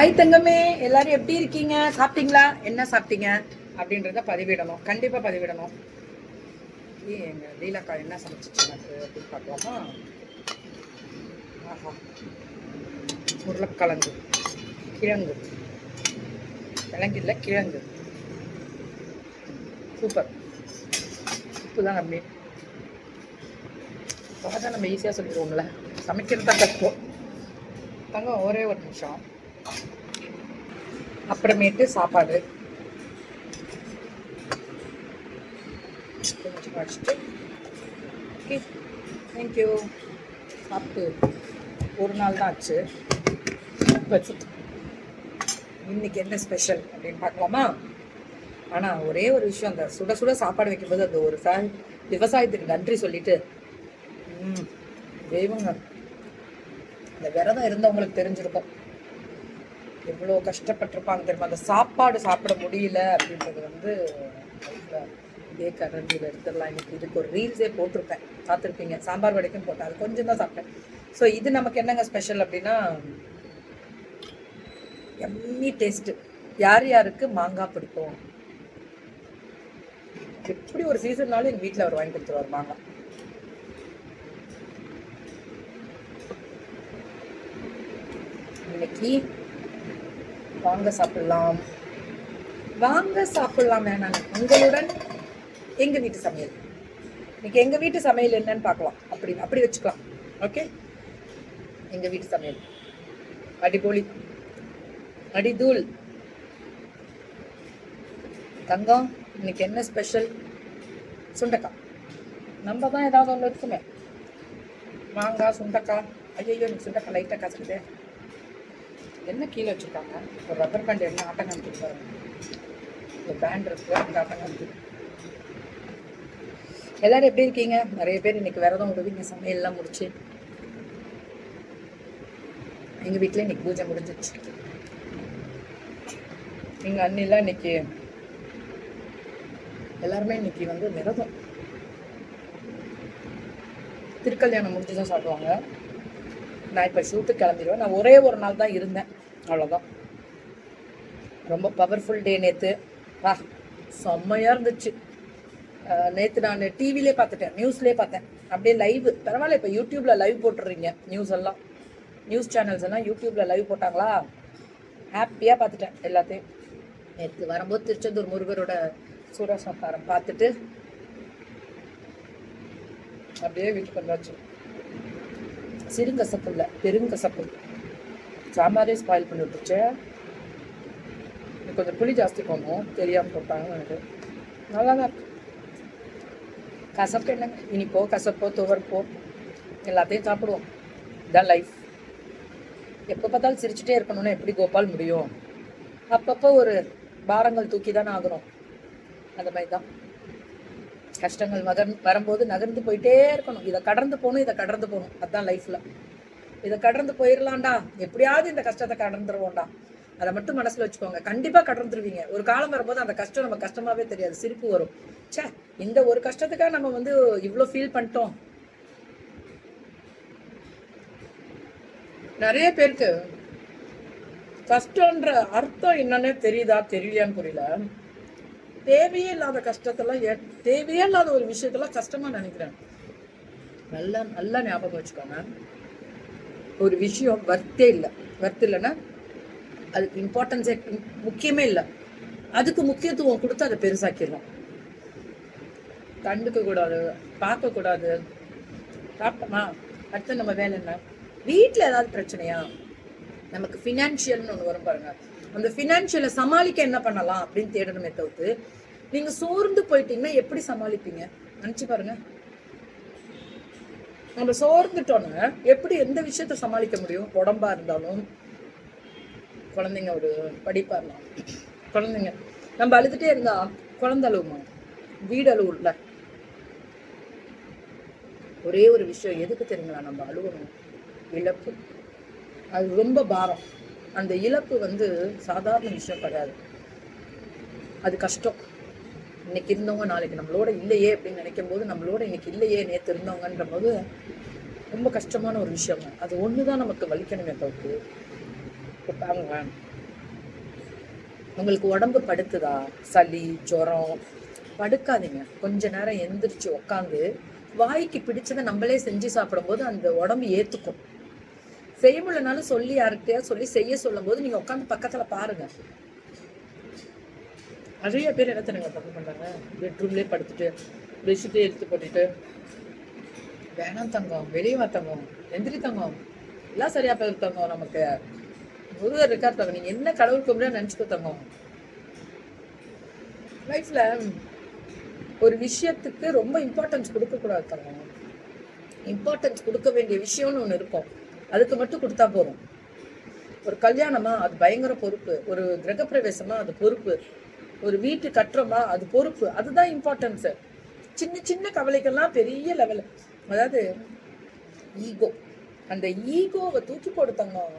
Hi தங்கமே. எல்லாரும் எப்படி இருக்கீங்க? சாப்பிட்டீங்களா? என்ன சாப்பிட்டீங்க? அப்படின்றத பதிவிடணும். கண்டிப்பாக பதிவிடணும். எங்கள் லீலாக்கா என்ன சமைச்சிச்சு எனக்கு அப்படின்னு பார்க்கலாமா? ஆஹா. உருளைக்கிழங்கு. கிழங்கு. கிழங்கு இல்லை கிழங்கு. சூப்பர். உப்பு தான் கம்மி பார்த்தா நம்ம ஈஸியாக சொல்லிடுவோம்ல. சமைக்கிறது தான் கஷ்டம். தங்கம் ஒரே ஒரு நிமிஷம். அப்புறமேட்டு சாப்பாடு. கொஞ்சம் வச்சுட்டு ஓகே தேங்க்யூ சாப்பிட்டு ஒரு நாள் தான் ஆச்சு. வச்சுட்டு இன்னைக்கு என்ன ஸ்பெஷல் அப்படின்னு பார்க்கலாமா? ஆனால் ஒரே ஒரு விஷயம் அந்த சுட சுட சாப்பாடு வைக்கும்போது அந்த ஒரு சாய் விவசாயத்துக்கு நன்றி சொல்லிட்டு ம் தெய்வங்க. இந்த விரதம் இருந்தவங்களுக்கு தெரிஞ்சிருக்கும். எவ்வளோ கஷ்டப்பட்டிருப்பாங்க தெரியுமா? அந்த சாப்பாடு சாப்பிட முடியல அப்படின்றது வந்து இதே கரண்டியில் எடுத்துடலாம். இன்னைக்கு இதுக்கு ஒரு ரீல்ஸே போட்டிருப்பேன். பார்த்துருப்பீங்க. சாம்பார் வடைக்கும் போட்டேன். அது கொஞ்சம் தான் சாப்பிட்டேன். ஸோ இது நமக்கு என்னங்க ஸ்பெஷல் அப்படின்னா எம்மி டேஸ்ட்டு யார் யாருக்கு மாங்காய் பிடிக்கும்? எப்படி ஒரு சீசன்னாலும் எங்கள் வீட்டில் அவர் வாங்கி கொடுத்துருவார் மாங்காய் இன்னைக்கு வாங்க சாப்பிடலாம். வாங்க சாப்பிடலாம் வேணாம் உங்களுடன் எங்க வீட்டு சமையல்? இன்னைக்கு எங்க வீட்டு சமையல் என்னன்னு பார்க்கலாம். அப்படி அப்படி வச்சுக்கலாம். ஓகே எங்க வீட்டு சமையல். அடிபொலி. அடிதூள். தங்கம். இன்னைக்கு என்ன ஸ்பெஷல் சுண்டக்காய். நம்ம தான் ஏதாவது ஒன்று இருக்குமே மாங்காய் சுண்டக்காய். ஐயோ எனக்கு சுண்டக்காய் லைட்டாக கசக்குதே என்ன கீழே வச்சுருக்காங்க? ஒரு ரப்பர் பேண்ட் என்ன ஆட்டம் காமிச்சிட்டு பாருங்க. இந்த பேண்ட் இருக்கு அந்த ஆட்டம் காமிச்சிட்டு எல்லாரும் எப்படி இருக்கீங்க? நிறைய பேர் இன்னைக்கு விரதம் விடுவீங்க சமையல்லாம் முடிச்சு. எங்கள் வீட்டில் இன்னைக்கு பூஜை முடிஞ்சிச்சு எங்கள் அண்ணிலாம் இன்னைக்கு எல்லாருமே இன்னைக்கு வந்து விரதம். திருக்கல்யாணம் முடிஞ்சு தான் சாப்பிடுவாங்க. நான் இப்போ ஷூட்டுக்கு கிளம்பிடுவேன். நான் ஒரே ஒரு நாள் தான் இருந்தேன். அவ்வளோதான் ரொம்ப பவர்ஃபுல் டே நேற்று வா செம்மையாக இருந்துச்சு. நேற்று நான் டிவிலே பார்த்துட்டேன் நியூஸ்லேயே பார்த்தேன். அப்படியே லைவ் பரவாயில்ல இப்போ யூடியூப்பில் லைவ் போட்டுறீங்க நியூஸ் எல்லாம். நியூஸ் சேனல்ஸ் எல்லாம் யூடியூப்பில் லைவ் போட்டாங்களா? ஹாப்பியாக பார்த்துட்டேன் எல்லாத்தையும். நேற்று வரும்போது திருச்செந்தூர் முருகரோட சூரசம்ஹாரம் பார்த்துட்டு அப்படியே வீட்டுக்கு வந்தாச்சு. சிறுங்கசப்பு இல்லை பெருங்கசப்பு. சாம்பாரே ஸ்பாயில் பண்ணி விட்டுருச்சு. இன்னும் கொஞ்சம் புளி ஜாஸ்தி போடணும். தெரியாமல் போட்டாங்க எனக்கு நல்லா தான் இருக்கு. கசப்பு என்னங்க? இனிப்போ கசப்போ துவர்ப்போ எல்லாத்தையும் சாப்பிடுவோம். இதான் லைஃப் எப்போ பார்த்தாலும் சிரிச்சுட்டே இருக்கணும்னா எப்படி கோபால் முடியும்? அப்பப்போ ஒரு பாரங்கள் தூக்கி தானே ஆகணும். அந்த மாதிரி தான் கஷ்டங்கள் மகன் வரும்போது நகர்ந்து போயிட்டே இருக்கணும். இதை கடந்து போகணும் இதை கடந்து போகணும். அதுதான் லைஃப்பில் இதை கடந்து போயிடலாம்டா எப்படியாவது இந்த கஷ்டத்தை கடந்துருவோம்டா அதை மட்டும் மனசுல வச்சுக்கோங்க. கண்டிப்பா கடந்துருவீங்க ஒரு காலம் வரும்போது அந்த கஷ்டம் நம்ம கஷ்டமாவே தெரியாது. சிரிப்பு வரும். ச்சே இந்த ஒரு கஷ்டத்துக்காக நம்ம வந்து இவ்வளோ ஃபீல் பண்ணிட்டோம். நிறைய பேருக்கு கஷ்டன்ற அர்த்தம் என்னன்னே தெரியுதா தெரியலையான்னு புரியல. தேவையே இல்லாத கஷ்டத்தெல்லாம் ஏ- தேவையே இல்லாத ஒரு விஷயத்தெல்லாம் கஷ்டமா நினைக்கிறேன். நல்லா நல்லா ஞாபகம் வச்சுக்கோங்க. ஒரு விஷயம் வர்த்தே இல்லை. வர்த்து இல்லைன்னா அதுக்கு இம்பார்ட்டன்ஸே முக்கியமே இல்லை. அதுக்கு முக்கியத்துவம் கொடுத்து அதை பெருசாக்கிடலாம். கண்டுக்க கூடாது பார்க்கக்கூடாது சாப்பிட்டோமா அடுத்து நம்ம வேலை என்ன? வீட்டில் ஏதாவது பிரச்சனையா? நமக்கு ஃபினான்ஷியல்னு ஒன்று வரும் பாருங்க. அந்த ஃபினான்ஷியலை சமாளிக்க என்ன பண்ணலாம் அப்படின்னு தேடணுமே தவிர்த்து நீங்கள் சோர்ந்து போயிட்டீங்கன்னா எப்படி சமாளிப்பீங்க? நினச்சி பாருங்கள் நம்ம சோர்ந்துட்டோன்னா எப்படி எந்த விஷயத்த சமாளிக்க முடியும்? உடம்பா இருந்தாலும் குழந்தைங்க ஒரு படிப்பா இருந்தாலும். குழந்தைங்க நம்ம அழுதுட்டே இருந்தா குழந்த அழுவுமா? வீடு அழுவும்ல. ஒரே ஒரு விஷயம் எதுக்கு தெரியுங்களா? நம்ம அழுவணும் இழப்பு. அது ரொம்ப பாரம். அந்த இழப்பு வந்து சாதாரண விஷயம் கிடையாது. அது கஷ்டம். இன்னைக்கு இருந்தவங்க நாளைக்கு நம்மளோட இல்லையே அப்படின்னு நினைக்கும் போது நம்மளோட இன்னைக்கு இல்லையே நேற்று இருந்தவங்கன்ற போது ரொம்ப கஷ்டமான ஒரு விஷயம். அது ஒன்று தான் நமக்கு வலிக்கணுமே தவிர்த்து இப்போ பாருங்களேன் உங்களுக்கு உடம்பு படுத்துதா? சளி ஜுரம் படுக்காதீங்க. கொஞ்ச நேரம் எந்திரிச்சு உக்காந்து வாய்க்கு பிடிச்சதை நம்மளே செஞ்சு சாப்பிடும்போது அந்த உடம்பு ஏத்துக்கும். செய்ய முடியலனாலும் சொல்லி யார்கிட்டயா சொல்லி செய்ய சொல்லும் போது நீங்க உட்காந்து பக்கத்துல பாருங்க. நிறைய பேர் என்ன தெரியுங்க தப்பு பண்றாங்க? பெட்ரூம்லேயே படுத்துட்டு பெட்ஷீட்டே எடுத்து போட்டுட்டு. வேணாம் தங்கம் வெளியே வா தங்கம் எந்திரி தங்கம். எல்லாம் சரியா போயிரு தங்கம் நமக்கு. முருகர் இருக்கார் தங்கம். நீங்கள் என்ன கடவுள் கும்பிட நினைச்சுக்கோ தங்கம். லைஃப்ல ஒரு விஷயத்துக்கு ரொம்ப இம்பார்ட்டன்ஸ் கொடுக்கக்கூடாது தங்கம். இம்பார்ட்டன்ஸ் கொடுக்க வேண்டிய விஷயம்னு ஒன்று இருக்கும். அதுக்கு மட்டும் கொடுத்தா போதும். ஒரு கல்யாணமா அது பயங்கர பொறுப்பு. ஒரு கிரகப்பிரவேசமா அது பொறுப்பு. ஒரு வீட்டு கட்டுறோமா? அது பொறுப்பு. அதுதான் இம்பார்ட்டன்ஸ் சின்ன சின்ன கவலைகள்லாம் பெரிய லெவல் அதாவது ஈகோ அந்த ஈகோவை தூக்கி போடு தங்கம்.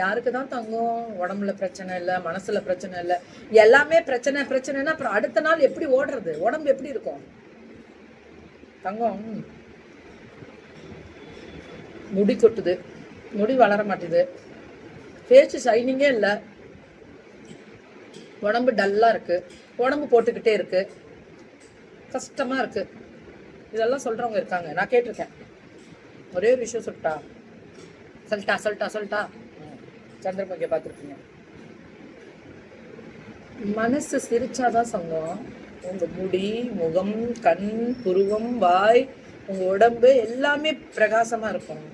யாருக்கு தான் தங்கம்? உடம்புல பிரச்சனை இல்லை மனசுல பிரச்சனை இல்லை. எல்லாமே பிரச்சனை பிரச்சனைனா அப்புறம் அடுத்த நாள் எப்படி ஓடுறது? உடம்பு எப்படி இருக்கும்? தங்கம் முடி கொட்டுது. முடி வளர மாட்டேது. ஃபேஸ் ஷைனிங்கே இல்லை. உடம்பு டல்லாக இருக்குது உடம்பு போட்டுக்கிட்டே இருக்குது கஷ்டமாக இருக்குது இதெல்லாம் சொல்கிறவங்க இருக்காங்க. நான் கேட்டிருக்கேன். ஒரே ஒரு விஷயம் சொல்லிட்டா. சொல்லிட்டா சொல்லிட்டா சொல்லிட்டா. ம். சந்திரமுகியை பார்த்துருக்கீங்க. மனசு சிரிச்சாதான் சங்கம். உங்கள் முடி முகம் கண் புருவம் வாய் உங்கள் உடம்பு எல்லாமே பிரகாசமாக இருக்கும்.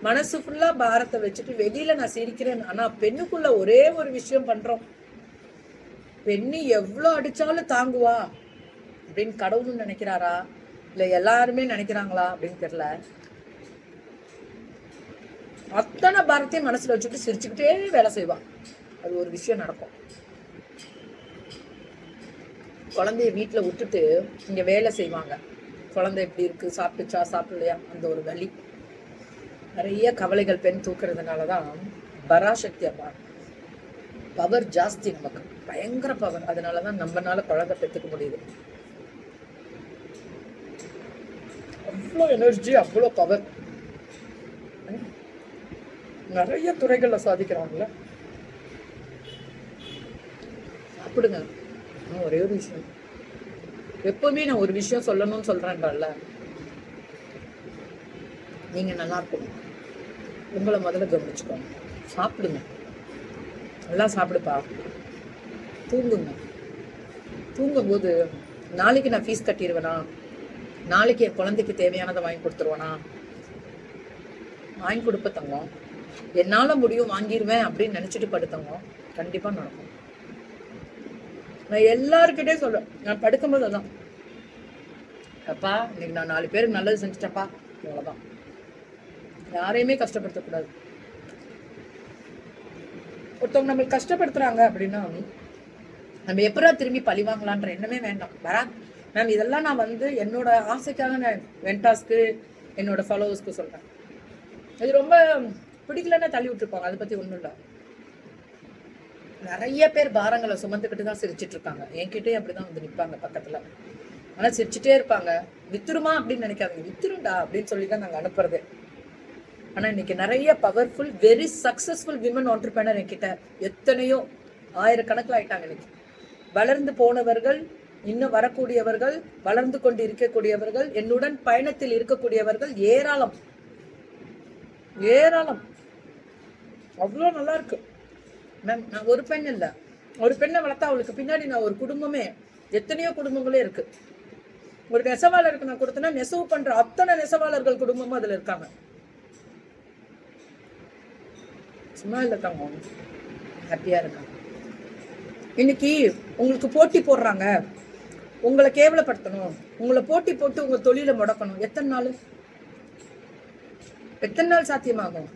மனசு ஃபுல்லாக பாரத்தை வச்சுட்டு வெளியில நான் சிரிக்கிறேன். ஆனால் பெண்ணுக்குள்ள ஒரே ஒரு விஷயம் பண்ணுறோம் பெண்ணு எவ்வளோ அடித்தாலும் தாங்குவா அப்படின்னு கடவுளும் நினைக்கிறாரா? இல்லை எல்லாருமே நினைக்கிறாங்களா அப்படின்னு தெரில அத்தனை பாரத்தையும் மனசில் வச்சுட்டு சிரிச்சுக்கிட்டே வேலை செய்வான் அது ஒரு விஷயம் நடக்கும். குழந்தைய வீட்டில் விட்டுட்டு இங்கே வேலை செய்வாங்க. குழந்தை எப்படி இருக்கு? சாப்பிட்டுச்சா சாப்பிடலையா? அந்த ஒரு வழி நிறைய கவலைகள் பெண் தூக்குறதுனால தான் பராசக்தி அம்மா பவர் ஜாஸ்தி நமக்கு. பயங்கர பவர் அதனால தான் நம்மனால குழந்தை பெற்றுக்க முடியுது. அவ்வளோ எனர்ஜி அவ்வளோ பவர் நிறைய துறைகளில் சாதிக்கிறாங்கள சாப்பிடுங்க. ஒரே ஒரு விஷயம். எப்பவுமே நான் ஒரு விஷயம் சொல்லணும்னு சொல்றேன்ல நீங்க நல்லா இருக்கணும். உங்களை முதல்ல கவனிச்சுக்கோங்க. சாப்பிடுங்க. நல்லா சாப்பிடுப்பா. தூங்குங்க தூங்கும்போது நாளைக்கு நான் ஃபீஸ் கட்டிடுவேனா நாளைக்கு என் குழந்தைக்கு தேவையானதை வாங்கி கொடுத்துருவேனா? வாங்கி கொடுப்ப தங்கம். என்னால் முடியும் வாங்கிடுவேன் அப்படின்னு நினச்சிட்டு படுத்தவங்க கண்டிப்பாக நடக்கும். நான் எல்லாருக்கிட்டே சொல்றேன் நான் படுக்கும்போது அதான். அப்பா இன்னைக்கு நான் நாலு பேருக்கு நல்லது செஞ்சிட்டேன்ப்பா. அவ்வளோதான் யாரையுமே கஷ்டப்படுத்தக்கூடாது. ஒருத்தவங்க நம்மளுக்கு கஷ்டப்படுத்துகிறாங்க அப்படின்னா நம்ம எப்படா திரும்பி பழி வாங்கலான்ற எண்ணமே வேண்டாம். வரா? மேம் இதெல்லாம் நான் வந்து என்னோட ஆசைக்காக நான் வெண்டாஸ்க்கு என்னோட ஃபாலோவர்ஸ்க்கு சொல்றேன். இது ரொம்ப பிடிக்கலன்னா தள்ளி விட்டுருப்பாங்க. அதை பத்தி ஒன்றும் இல்லை. நிறைய பேர் பாரங்களை சுமந்துக்கிட்டு தான் சிரிச்சிட்டு இருக்காங்க. என்கிட்டயும் அப்படிதான் வந்து நிற்பாங்க பக்கத்துல. ஆனா சிரிச்சுட்டே இருப்பாங்க. வித்துருமா அப்படின்னு நினைக்காதீங்க. வித்துருண்டா அப்படின்னு சொல்லி தான் நாங்க அனுப்புறது. ஆனா இன்னைக்கு நிறைய powerful very successful women entrepreneur என்கிட்ட எத்தனையோ ஆயிரக்கணக்கில் ஆயிட்டாங்க இன்னைக்கு. வளர்ந்து போனவர்கள் இன்னும் வரக்கூடியவர்கள் வளர்ந்து கொண்டு இருக்கக்கூடியவர்கள் என்னுடன் பயணத்தில் இருக்கக்கூடியவர்கள் ஏராளம். ஏராளம். அவ்வளோ நல்லா இருக்கு மேம் நான் ஒரு பெண் இல்லை. ஒரு பெண்ணை வளர்த்தா அவளுக்கு பின்னாடி நான் ஒரு குடும்பமே எத்தனையோ குடும்பங்களே இருக்கு. ஒரு நெசவாளருக்கு நான் கொடுத்தேன்னா நெசவு பண்ற அத்தனை நெசவாளர்கள் குடும்பமும் அதுல இருக்காங்க. சும்மா இல்லை தங்கம் ஹாப்பியா இருக்காங்க. இன்னைக்கு உங்களுக்கு போட்டி போடுறாங்க. உங்களை கேவலப்படுத்தணும். உங்களை போட்டி போட்டு உங்க தொழிலை முடக்கணும். எத்தனை நாள்? எத்தனை நாள் சாத்தியமாகும்?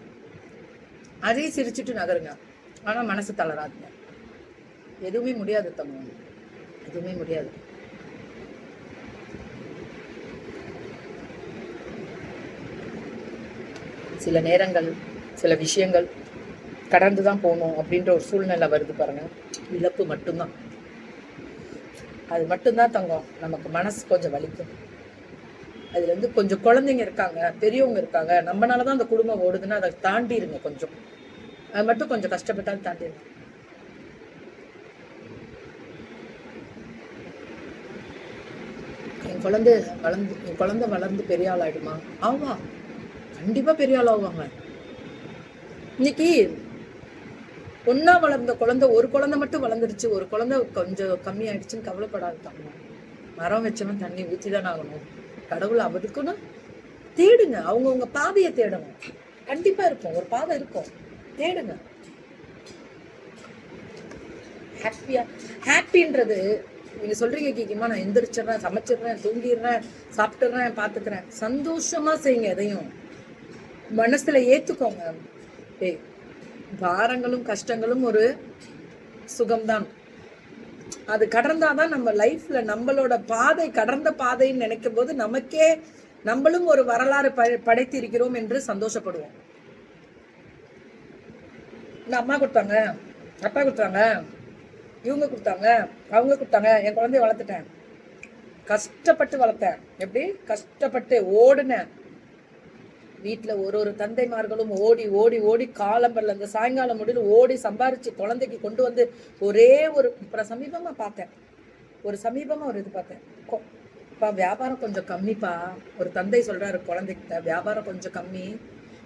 அதையும் சிரிச்சுட்டு நகருங்க. ஆனா மனசு தளராதுங்க. எதுவுமே முடியாது தமிழ் எதுவுமே முடியாது. சில நேரங்கள் சில விஷயங்கள் கடந்து தான் போகணும் அப்படின்ற ஒரு சூழ்நிலை வருது பாருங்கள் இழப்பு மட்டும்தான். அது மட்டும்தான் தங்கம். நமக்கு மனசு கொஞ்சம் வலிக்கும். அதில் வந்து கொஞ்சம் குழந்தைங்க இருக்காங்க பெரியவங்க இருக்காங்க நம்மளால தான் அந்த குடும்பம் ஓடுதுன்னா அதை தாண்டிடுங்க கொஞ்சம். அது மட்டும் கொஞ்சம் கஷ்டப்பட்டாலும் தாண்டிடுங்க என் குழந்தை வளர்ந்து என் குழந்தை வளர்ந்து பெரிய ஆள் ஆயிடுமா? ஆமா. கண்டிப்பாக பெரிய ஆள் ஆவாங்க. இன்னைக்கு ஒன்னா வளர்ந்த குழந்தை ஒரு குழந்தை மட்டும் வளர்ந்துருச்சு. ஒரு குழந்தை கொஞ்சம் கம்மி ஆயிடுச்சுன்னு கவலைப்படாது தம்மா மரம் வச்சவன் தண்ணி ஊற்றி தான் ஆகணும். கடவுள் அவருக்குன்னு தேடுங்க. அவங்கவுங்க பாதையை தேடணும். கண்டிப்பா இருக்கும். ஒரு பாதை இருக்கும். தேடுங்க. ஹாப்பியா ஹாப்பின்றது நீங்க சொல்றீங்க கேக்கிமா நான் எந்திரிச்சிடுறேன் சமைச்சிடுறேன் தூங்கிடுறேன் சாப்பிட்டுறேன் பாத்துக்கிறேன். சந்தோஷமா செய்யுங்க எதையும். மனசுல ஏத்துக்கோங்க. ஏய் பாரங்களும் கஷ்டங்களும் ஒரு சுகம்தான். அது கடந்தாதான் நம்ம லைஃப்ல நம்மளோட பாதை கடந்த பாதைன்னு நினைக்கும் போது நமக்கே நம்மளும் ஒரு வரலாறு ப- படைத்திருக்கிறோம் என்று சந்தோஷப்படுவோம். இந்த அம்மா கொடுத்தாங்க அப்பா கொடுத்தாங்க இவங்க கொடுத்தாங்க அவங்க கொடுத்தாங்க என் குழந்தைய வளர்த்துட்டேன். கஷ்டப்பட்டு வளர்த்தேன். எப்படி? கஷ்டப்பட்டு ஓடுனேன். வீட்டில் ஒரு ஒரு தந்தைமார்களும் ஓடி ஓடி ஓடி காலம்பரில் அந்த சாயங்காலம் முடியல ஓடி சம்பாரித்து குழந்தைக்கு கொண்டு வந்து ஒரே ஒரு இப்போ சமீபமாக பார்த்தேன். ஒரு சமீபமாக ஒரு இது பார்த்தேன். இப்போ வியாபாரம் கொஞ்சம் கம்மிப்பா. ஒரு தந்தை சொல்கிறாரு குழந்தைகிட்ட வியாபாரம் கொஞ்சம் கம்மி.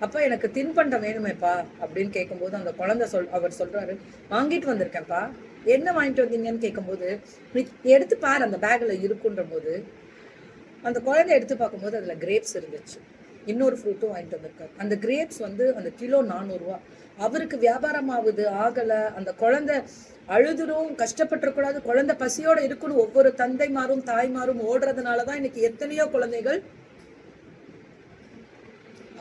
அப்போ எனக்கு தின்பண்டம் வேணுமேப்பா அப்படின்னு கேட்கும்போது அந்த குழந்தை சொல் அவர் சொல்கிறாரு வாங்கிட்டு வந்திருக்கேன்ப்பா. என்ன வாங்கிட்டு வந்தீங்கன்னு கேட்கும்போது எடுத்து பாரு அந்த பேக்கில் இருக்குன்ற போது அந்த குழந்தை எடுத்து பார்க்கும்போது அதில் கிரேப்ஸ் இருந்துச்சு. இன்னொரு ஃப்ரூட்டும் வாங்கிட்டு வந்திருக்காரு. அந்த கிரேப்ஸ் வந்து அந்த கிலோ நானூறுரூவா அவருக்கு வியாபாரம் ஆகுது ஆகலை. அந்த குழந்தை அழுதுரும் கஷ்டப்பட்டுறக்கூடாது. குழந்தை பசியோடு இருக்கணும் ஒவ்வொரு தந்தைமாரும் தாய்மாரும் ஓடுறதுனால தான் இன்னைக்கு எத்தனையோ குழந்தைகள்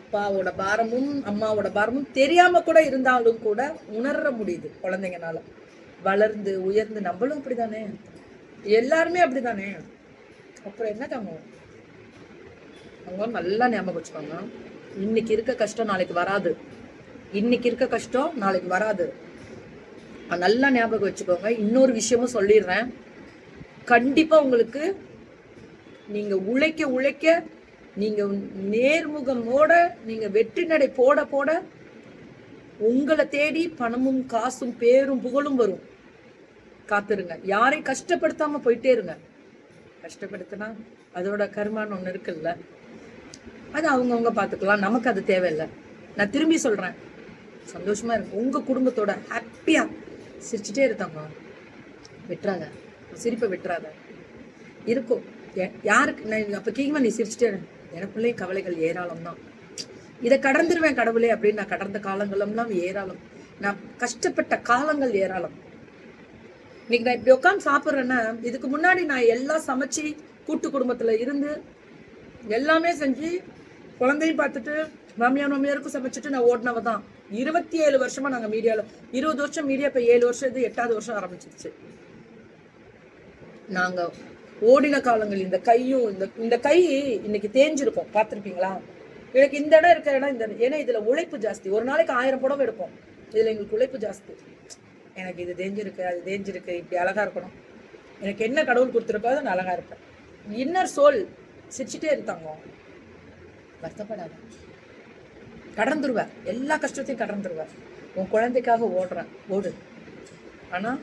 அப்பாவோட பாரமும் அம்மாவோட பாரமும் தெரியாம கூட இருந்தாலும் கூட உணர முடியுது குழந்தைங்கனால. வளர்ந்து உயர்ந்து நம்மளும் அப்படிதானே எல்லாருமே அப்படிதானே அப்புறம் என்ன தங்கம்? அவங்க நல்லா ஞாபகம் வச்சுக்கோங்க. இன்னைக்கு இருக்க கஷ்டம் நாளைக்கு வராது. இன்னைக்கு இருக்க கஷ்டம் நாளைக்கு வராது. நல்லா ஞாபகம் வச்சுக்கோங்க. இன்னொரு விஷயமும் சொல்லிடுறேன். கண்டிப்பா உங்களுக்கு நீங்க உழைக்க உழைக்க நீங்க நேர்முகமோட நீங்க வெற்றி நடை போட போட உங்களை தேடி பணமும் காசும் பேரும் புகழும் வரும். காத்துருங்க. யாரையும் கஷ்டப்படுத்தாம போயிட்டே இருங்க. கஷ்டப்படுத்தினா அதோட கர்மான்னு ஒன்று இருக்குல்ல. அது அவங்கவுங்க பார்த்துக்கலாம். நமக்கு அது தேவையில்லை. நான் திரும்பி சொல்கிறேன் சந்தோஷமாக இருக்கும் உங்கள் குடும்பத்தோட ஹாப்பியாக சிரிச்சுட்டே இருத்தாங்க விட்டுறாத. சிரிப்பை விட்டுறாத. இருக்கும் யாருக்கு நான் அப்போ கேக்குமா நீ சிரிச்சுட்டே இரு. எனக்குள்ளே கவலைகள் ஏராளம் தான் இதை கடந்துருவேன் கடவுளே அப்படின்னு நான் கடந்த காலங்களெல்லாம் ஏராளம். நான் கஷ்டப்பட்ட காலங்கள் ஏராளம். இன்னைக்கு நான் இப்படி உட்காந்து சாப்பிட்றேன்னா இதுக்கு முன்னாடி நான் எல்லாம் சமைச்சு கூட்டு குடும்பத்தில் இருந்து எல்லாமே செஞ்சு குழந்தையும் பார்த்துட்டு மாமியார் மாமியாருக்கும் சமைச்சிட்டு நான் ஓடினவ தான். இருபத்தி ஏழு வருஷமா நாங்கள் மீடியாவில் இருபது வருஷம் மீடியா இப்போ ஏழு வருஷம் இது எட்டாவது வருஷம் ஆரம்பிச்சிருச்சு. நாங்கள் ஓடின காலங்கள் இந்த கையும் இந்த இந்த கை இன்னைக்கு தேஞ்சிருக்கும். பார்த்துருப்பீங்களா? எனக்கு இந்த இடம் இருக்கிற இடம் இந்த ஏன்னா இதில் உழைப்பு ஜாஸ்தி. ஒரு நாளைக்கு ஆயிரம் புடவை எடுப்போம். இதில் எங்களுக்கு உழைப்பு ஜாஸ்தி. எனக்கு இது தேஞ்சிருக்கு அது தேஞ்சிருக்கு இப்படி அழகாக இருக்கணும். எனக்கு என்ன கடவுள் கொடுத்துருக்கோ அது நான் அழகாக இருப்பேன். இன்னர் சோல் சிரிச்சுட்டே இருத்தாங்க வருத்தப்படாத. கடந்துருவ எல்லா கஷ்டத்தையும் கடந்துருவ உன் குழந்தைக்காக ஓடுறேன். ஓடு. ஆனால்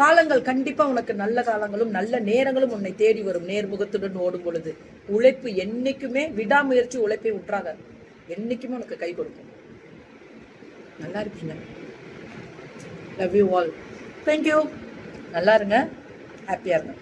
காலங்கள் கண்டிப்பாக உனக்கு நல்ல காலங்களும் நல்ல நேரங்களும் உன்னை தேடி வரும். நேர்முகத்துடன் ஓடும் பொழுது. உழைப்பு என்றைக்குமே விடாமுயற்சி உழைப்பை விட்டுறாத என்றைக்குமே உனக்கு கை கொடுக்கும். நல்லா இருப்பீங்க. லவ் யூ ஆல் தேங்க்யூ நல்லா இருங்க. ஹாப்பியாக இருங்க.